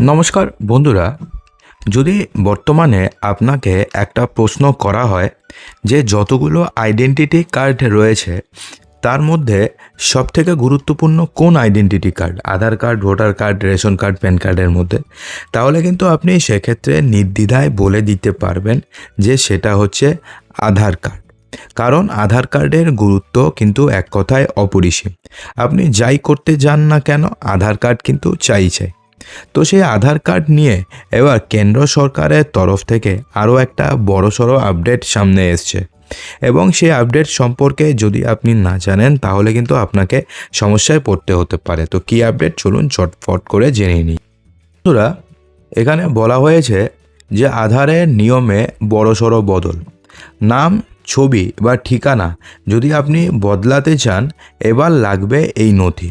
নমস্কার, বন্ধুরা। যদি বর্তমানে আপনাকে একটা প্রশ্ন করা হয় যে যতগুলো আইডেন্টিটি কার্ড রয়েছে, তার মধ্যে সবথেকে গুরুত্বপূর্ণ কোন identity card Aadhaar card voter card ration card PAN কার্ডের মধ্যে? তাহলে কিন্তু আপনি সেক্ষেত্রে নির্দ্বিধায় বলে দিতে পারবেন যে সেটা হচ্ছে আধার কার্ড কারণ আধার কার্ডের গুরুত্ব কিন্তু এক কথায় অপরিসীম। আপনি যাই করতে যান না কেন, আধার কার্ড কিন্তু চাই চাই তো সেই আধার কার্ড নিয়ে এবার কেন্দ্র সরকারের তরফ থেকে আরও একটা বড়সড় আপডেট সামনে এসছে। এবং সেই আপডেট সম্পর্কে যদি আপনি না জানেন, তাহলে কিন্তু আপনাকে সমস্যায় পড়তে হতে পারে। তো কী আপডেট? চলুন চটফট করে জেনে নিই। বন্ধুরা, এখানে বলা হয়েছে যে আধারের নিয়মে বড় বড়সড় বদল। নাম, ছবি বা ঠিকানা যদি আপনি বদলাতে চান, এবার লাগবে এই নথি।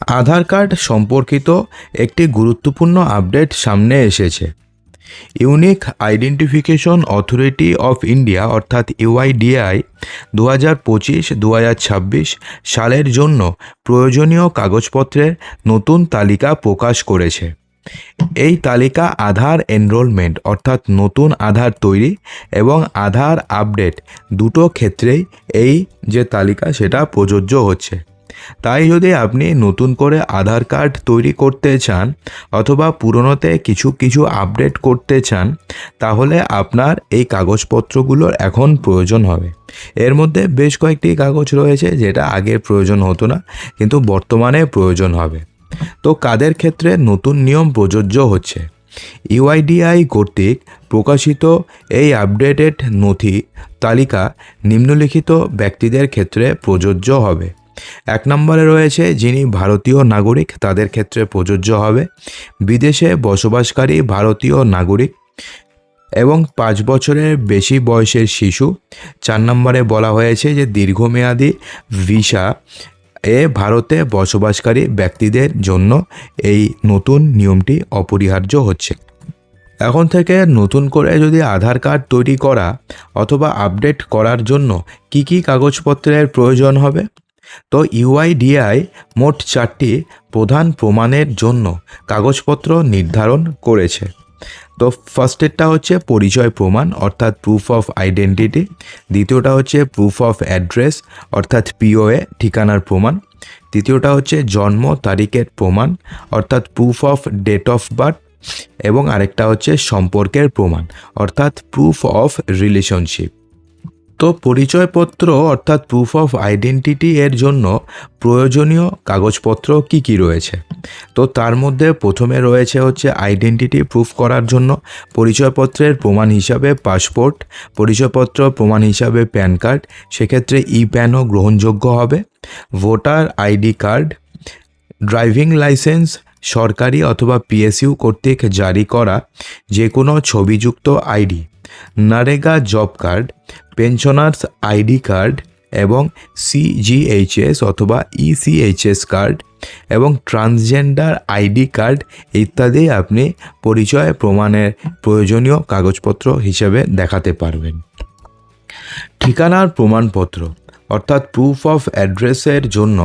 আধার কার্ড সম্পর্কিত একটি গুরুত্বপূর্ণ আপডেট সামনে এসেছে। Unique identification authority of India অর্থাৎ ইউআইডিআই দু হাজার পঁচিশ দু হাজার ছাব্বিশ সালের জন্য প্রয়োজনীয় কাগজপত্রের নতুন তালিকা প্রকাশ করেছে। এই তালিকা আধার এনরোলমেন্ট অর্থাৎ নতুন আধার তৈরি এবং আধার আপডেট দুটো ক্ষেত্রেই এই যে তালিকা সেটা প্রযোজ্য হচ্ছে। তাই যদি আপনি নতুন করে আধার কার্ড তৈরি করতে চান অথবা পুরনোতে কিছু কিছু আপডেট করতে চান, তাহলে আপনার এই কাগজপত্রগুলোর এখন প্রয়োজন হবে। এর মধ্যে বেশ কয়েকটি কাগজ রয়েছে যেটা আগে প্রয়োজন হতো না, কিন্তু বর্তমানে প্রয়োজন হবে। তো কাদের ক্ষেত্রে নতুন নিয়ম প্রযোজ্য হচ্ছে? ইউআইডিআই কর্তৃক প্রকাশিত এই আপডেটেড নথি তালিকা নিম্নলিখিত ব্যক্তিদের ক্ষেত্রে প্রযোজ্য হবে। এক নম্বরে রয়েছে যিনি ভারতীয় নাগরিক, তাদের ক্ষেত্রে প্রযোজ্য হবে। বিদেশে বসবাসকারী ভারতীয় নাগরিক এবং পাঁচ বছরের বেশি বয়সের শিশু। চার নম্বরে বলা হয়েছে যে দীর্ঘমেয়াদী ভিসা এ ভারতে বসবাসকারী ব্যক্তিদের জন্য এই নতুন নিয়মটি অপরিহার্য হচ্ছে। এখন থেকে নতুন করে যদি আধার কার্ড তৈরি করা অথবা আপডেট করার জন্য কি কি কাগজপত্রের প্রয়োজন হবে? তো ইউআইডিআই মোট চারটি প্রধান প্রমাণের জন্য কাগজপত্র নির্ধারণ করেছে। তো ফার্স্টেরটা হচ্ছে পরিচয় প্রমাণ, অর্থাৎ প্রুফ অফ আইডেন্টিটি দ্বিতীয়টা হচ্ছে প্রুফ অফ অ্যাড্রেস অর্থাৎ পিওএ ঠিকানার প্রমাণ। তৃতীয়টা হচ্ছে জন্ম তারিখের প্রমাণ, অর্থাৎ proof of date of birth এবং আরেকটা হচ্ছে সম্পর্কের প্রমাণ, অর্থাৎ প্রুফ অফ রিলেশনশিপ তো পরিচয়পত্র, অর্থাৎ প্রুফ অফ আইডেন্টিটি এর জন্য প্রয়োজনীয় কাগজপত্র কি কি রয়েছে? তো তার মধ্যে প্রথমে রয়েছে হচ্ছে আইডেন্টিটি প্রুফ করার জন্য পরিচয়পত্রের প্রমাণ হিসাবে পাসপোর্ট পরিচয়পত্র প্রমাণ হিসাবে প্যান কার্ড সেক্ষেত্রে ই প্যানও গ্রহণযোগ্য হবে voter ID card driving licence সরকারি অথবা পিএসইউ কর্তৃক জারি করা যে কোনো ছবিযুক্ত ID NREGA job card pensioners ID card এবং সিজিএইচএস অথবা ইসিএইচএস কার্ড এবং ট্রান্সজেন্ডার আইডি কার্ড ইত্যাদি আপনি পরিচয় প্রমাণের প্রয়োজনীয় কাগজপত্র হিসেবে দেখাতে পারবেন। ঠিকানার প্রমাণপত্র, অর্থাৎ প্রুফ অফ অ্যাড্রেসের জন্য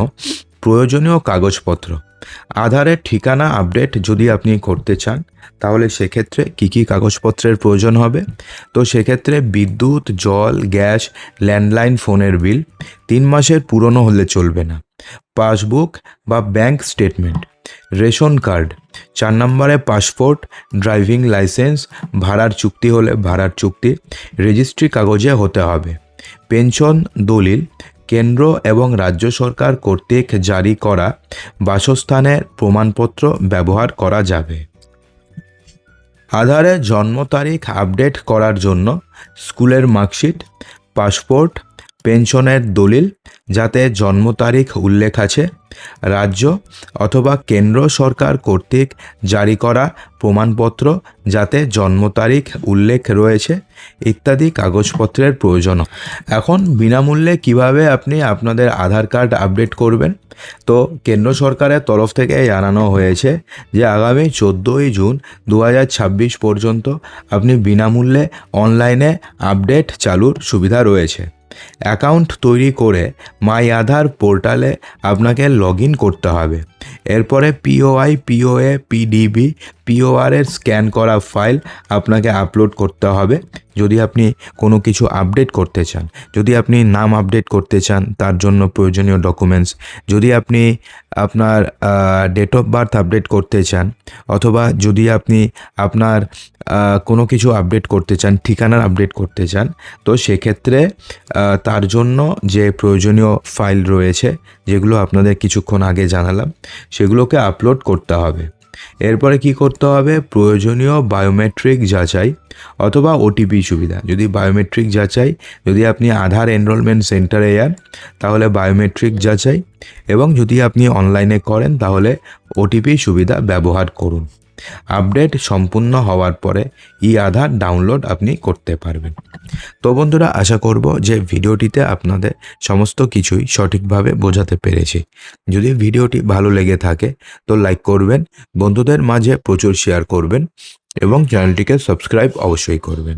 প্রয়োজনীয় কাগজপত্র। আধারের ঠিকানা আপডেট যদি আপনি করতে চান, তাহলে সেক্ষেত্রে কী কী কাগজপত্রের প্রয়োজন হবে? তো সেক্ষেত্রে বিদ্যুৎ, জল, গ্যাস, ল্যান্ডলাইন ফোনের বিল তিন মাসের পুরনো হলে চলবে না। পাসবুক বা ব্যাংক স্টেটমেন্ট, রেশন কার্ড, চার নম্বরে পাসপোর্ট, ড্রাইভিং লাইসেন্স, ভাড়ার চুক্তি হলে ভাড়ার চুক্তি, রেজিস্ট্রি কাগজে হতে হবে। পেনশন, দলিল কেন্দ্র এবং রাজ্য সরকার কর্তৃক জারি করা বাসস্থানের প্রমাণপত্র ব্যবহার করা যাবে। আধারে জন্ম তারিখ আপডেট করার জন্য স্কুলের মার্কশিট, পাসপোর্ট পেনশনের দলিল যাতে জন্ম তারিখ উল্লেখ আছে, রাজ্য অথবা কেন্দ্র সরকার কর্তৃক জারি করা প্রমাণপত্র যাতে জন্ম তারিখ উল্লেখ রয়েছে ইত্যাদি কাগজপত্রের প্রয়োজন। এখন বিনামূল্যে কীভাবে আপনি আপনাদের আধার কার্ড আপডেট করবেন? তো কেন্দ্র সরকারের তরফ থেকে জানানো হয়েছে যে আগামী চোদ্দোই জুন দু হাজার ছাব্বিশ পর্যন্ত আপনি বিনামূল্যে অনলাইনে আপডেট চালুর সুবিধা রয়েছে। অ্যাকাউন্ট তৈরি করে মাই আধার পোর্টালে আপনাকে লগ করতে হবে। এরপরে পিওআই পিওএ পিডিবি পিওআর এর স্ক্যান করা ফাইল আপনাকে আপলোড করতে হবে। যদি আপনি কোনো কিছু আপডেট করতে চান, যদি আপনি নাম আপডেট করতে চান, তার জন্য প্রয়োজনীয় ডকুমেন্টস যদি আপনি আপনার ডেট অফ বার্থ আপডেট করতে চান, অথবা যদি আপনি আপনার কোনো কিছু আপডেট করতে চান, ঠিকানার আপডেট করতে চান, তো সেক্ষেত্রে তার জন্য যে প্রয়োজনীয় ফাইল রয়েছে, যেগুলো আপনাদের কিছুক্ষণ আগে জানালাম সেগুলোকে আপলোড করতে হবে। এরপরে কি করতে হবে? প্রয়োজনীয় বায়োমেট্রিক যাচাই অথবা ওটিপি সুবিধা। যদি বায়োমেট্রিক যাচাই, যদি আপনি আধার এনরোলমেন্ট সেন্টারে যান, তাহলে বায়োমেট্রিক যাচাই এবং যদি আপনি অনলাইনে করেন, তাহলে ওটিপি সুবিধা ব্যবহার করুন। আপডেট সম্পূর্ণ হওয়ার পরে ই আধার ডাউনলোড আপনি করতে পারবেন। তো বন্ধুরা, আশা করব যে ভিডিওটিতে আপনাদের সমস্ত কিছুই সঠিকভাবে বোঝাতে পেরেছি। যদি ভিডিওটি ভালো লেগে থাকে, তো লাইক করবেন, বন্ধুদের মাঝে প্রচুর শেয়ার করবেন এবং চ্যানেলটিকে সাবস্ক্রাইব অবশ্যই করবেন।